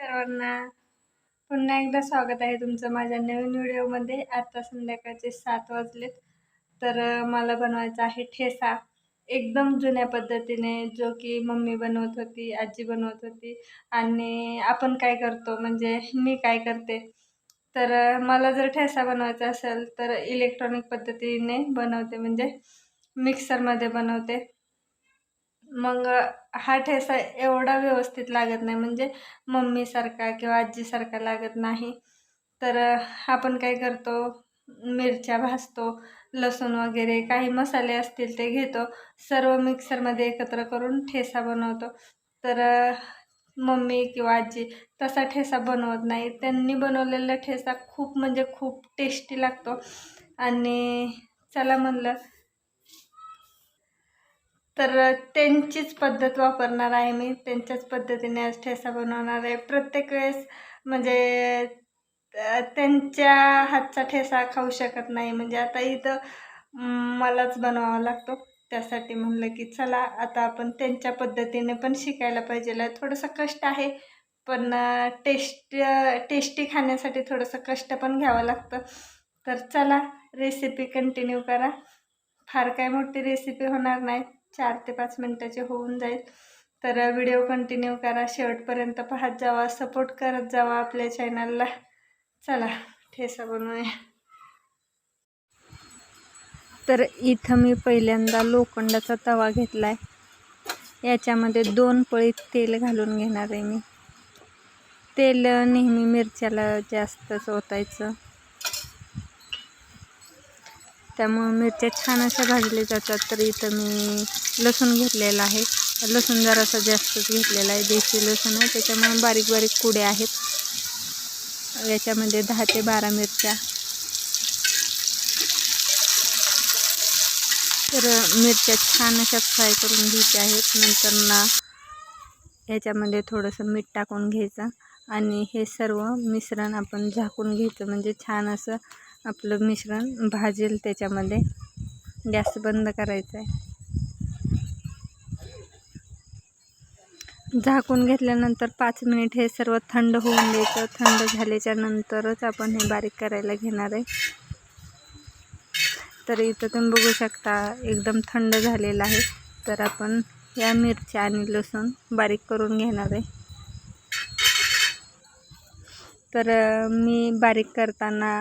सर्वांना पुन्हा एकदा स्वागत आहे तुमचं माझ्या नवीन व्हिडिओमध्ये. आता संध्याकाळचे सात वाजलेत तर मला बनवायचा आहे ठेसा. एकदम जुन्या पद्धतीने जो की मम्मी बनवत होती आजी बनवत होती. आणि आपण काय करतो म्हणजे मी काय करते? तर मला जर ठेसा बनवायचा असेल तर इलेक्ट्रॉनिक पद्धतीने बनवते. म्हणजे मिक्सरमध्ये बनवते. मग हा ठेसा एवढा व्यवस्थित लागत नाही. म्हणजे मम्मीसारखा किंवा आजीसारखा लागत नाही. तर आपण काय करतो मिरच्या भाजतो लसूण वगैरे काही मसाले असतील ते घेतो. सर्व मिक्सरमध्ये एकत्र करून ठेसा बनवतो. तर मम्मी किंवा आजी तसा ठेसा बनवत नाही. त्यांनी बनवलेला ठेसा खूप म्हणजे खूप टेस्टी लागतो. आणि चला म्हणलं तर त्यांचीच पद्धत वापरणार आहे मी. त्यांच्याच पद्धतीने आज ठेसा बनवणार आहे. प्रत्येक वेळेस म्हणजे त्यांच्या हातचा ठेसा खाऊ शकत नाही. म्हणजे आता इथं मलाच बनवावा लागतो. त्यासाठी म्हणलं की चला आता आपण त्यांच्या पद्धतीने पण शिकायला पाहिजे. थोडंसं कष्ट आहे पण टेस्ट टेस्टी खाण्यासाठी थोडंसं कष्ट पण घ्यावं लागतं. तर चला रेसिपी कंटिन्यू करा. फार काय मोठी रेसिपी होणार नाही. चार ते पाच मिनटाचे होऊन जाईल. तर व्हिडिओ कंटिन्यू करा. शेवटपर्यंत पाहत जावा. सपोर्ट करत जावा आपल्या चॅनलला. चला ठेसा बनवूया. तर इथं मी पहिल्यांदा लोखंडाचा तवा घेतला आहे याच्यामध्ये दोन पळी तेल घालून घेणार आहे मी. तेल नेहमी मिरच्याला जास्तच ओतायचं. त्यामुळं मिरच्या छान अशा भाजल्या जातात. तर इथं मी लसूण घेतलेला आहे. लसूण जरासा जास्तच घेतलेला आहे. देशी लसूण आहे. त्याच्यामुळे बारीक बारीक कुड्या आहेत. याच्यामध्ये दहा ते बारा मिरच्या. तर मिरच्या छान अशा फ्राय करून घ्यायच्या आहेत. नंतर ना याच्यामध्ये थोडंसं मीठ टाकून घ्यायचं. आणि हे सर्व मिश्रण आपण झाकून घ्यायचं. म्हणजे छान असं आपलं मिश्रण भाजेल त्याच्यामध्ये. गॅस बंद करायचा आहे झाकून घेतल्यानंतर पाच मिनिट हे सर्व थंड होऊन द्यायचं. थंड झाल्याच्या नंतरच आपण हे बारीक करायला घेणार आहे. तर इथं तुम्ही बघू शकता एकदम थंड झालेलं आहे. तर आपण या मिरच्या आणि लसूण बारीक करून घेणार आहे. तर मी बारीक करताना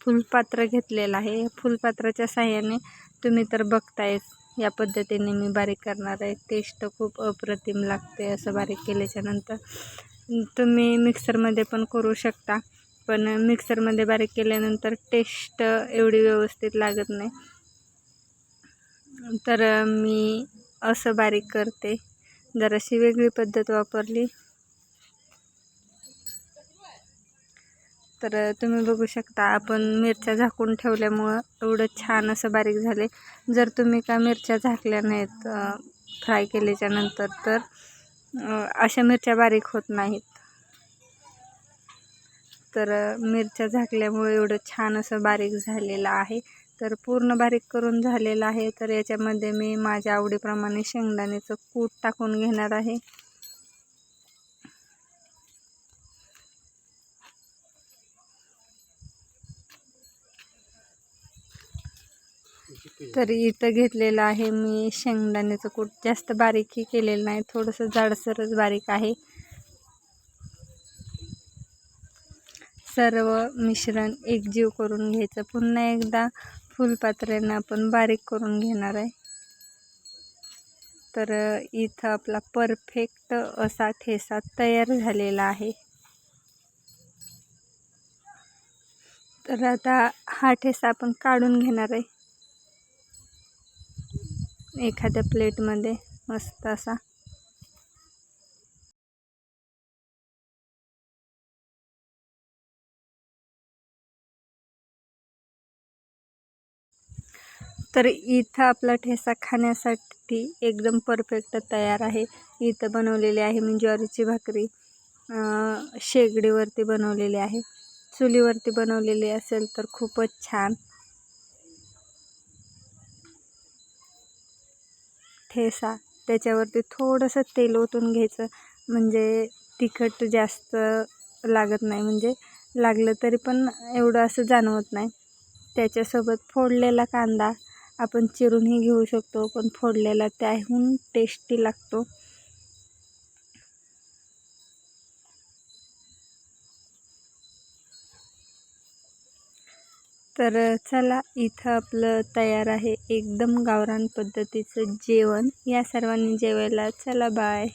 फुलपात्र घेतलेलं आहे. फुलपात्राच्या साह्याने तुम्ही तर बघतायच. या पद्धतीने मी बारीक करणार आहे. टेस्ट खूप अप्रतिम लागते असं बारीक केल्याच्यानंतर तुम्ही मिक्सरमध्ये पण करू शकता. पण मिक्सरमध्ये बारीक केल्यानंतर टेस्ट एवढी व्यवस्थित लागत नाही. तर मी असं बारीक करते. जराशी वेगळी पद्धत वापरली. तर तुम्ही बघू शकता आपण मिरच्या झाकून ठेवल्यामुळं एवढं छान असं बारीक झाले. जर तुम्ही का मिरच्या झाकल्या नाहीत फ्राय केल्याच्यानंतर तर अशा मिरच्या बारीक होत नाहीत. तर मिरच्या झाकल्यामुळे एवढं छान असं बारीक झालेलं आहे. तर पूर्ण बारीक करून झालेलं आहे. तर याच्यामध्ये मी माझ्या आवडीप्रमाणे शेंगदाण्याचं कूट टाकून घेणार आहे. तर इथं घेतलेलं आहे मी शेंगदाण्याचं कूट. जास्त बारीकही केलेलं नाही थोडंसं जाडसरच बारीक आहे. सर्व मिश्रण एकजीव करून घ्यायचं. पुन्हा एकदा फुलपात्र्यानं आपण बारीक करून घेणार आहे. तर इथं आपला परफेक्ट असा ठेसा तयार झालेला आहे. तर आता हा ठेसा आपण काढून घेणार आहे. एखाद्या प्लेटमध्ये मस्त असा. तर इथं आपला ठेसा खाण्यासाठी एकदम परफेक्ट तयार आहे. इथं बनवलेली आहे मी ज्वारीची भाकरी. शेगडीवरती बनवलेली आहे. चुलीवरती बनवलेली असेल तर खूपच छान. ठेसा त्याच्यावरती थोडंसं तेल ओतून घ्यायचं. म्हणजे तिखट जास्त लागत नाही. म्हणजे लागलं तरी पण एवढं असं जाणवत नाही. त्याच्यासोबत फोडलेला कांदा आपण चिरूनही घेऊ शकतो पण फोडलेला त्याहून टेस्टी लागतो. तर चला इथं आपलं तयार आहे एकदम गावरान पद्धतीचं जेवण. या सर्वांनी जेवायला चला बाय